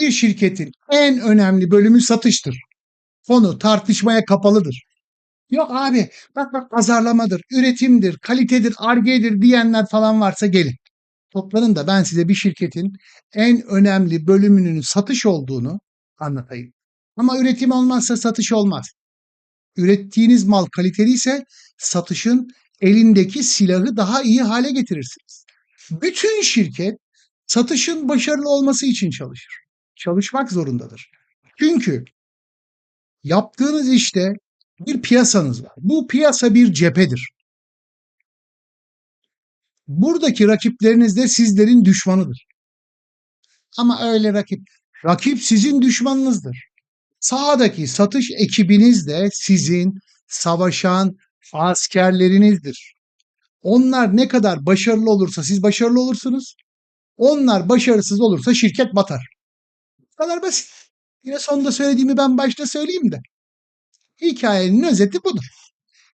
Bir şirketin en önemli bölümü satıştır. Konu tartışmaya kapalıdır. Yok abi bak bak pazarlamadır, üretimdir, kalitedir, argedir diyenler falan varsa gelin. Toplanın da ben size bir şirketin en önemli bölümünün satış olduğunu anlatayım. Ama üretim olmazsa satış olmaz. Ürettiğiniz mal kaliteliyse satışın elindeki silahı daha iyi hale getirirsiniz. Bütün şirket satışın başarılı olması için çalışır. Çalışmak zorundadır. Çünkü yaptığınız işte bir piyasanız var. Bu piyasa bir cephedir. Buradaki rakipleriniz de sizlerin düşmanıdır. Ama öyle rakip. Rakip sizin düşmanınızdır. Sahadaki satış ekibiniz de sizin savaşan askerlerinizdir. Onlar ne kadar başarılı olursa siz başarılı olursunuz. Onlar başarısız olursa şirket batar. Bu kadar basit. Yine sonunda söylediğimi ben başta söyleyeyim de. Hikayenin özeti budur.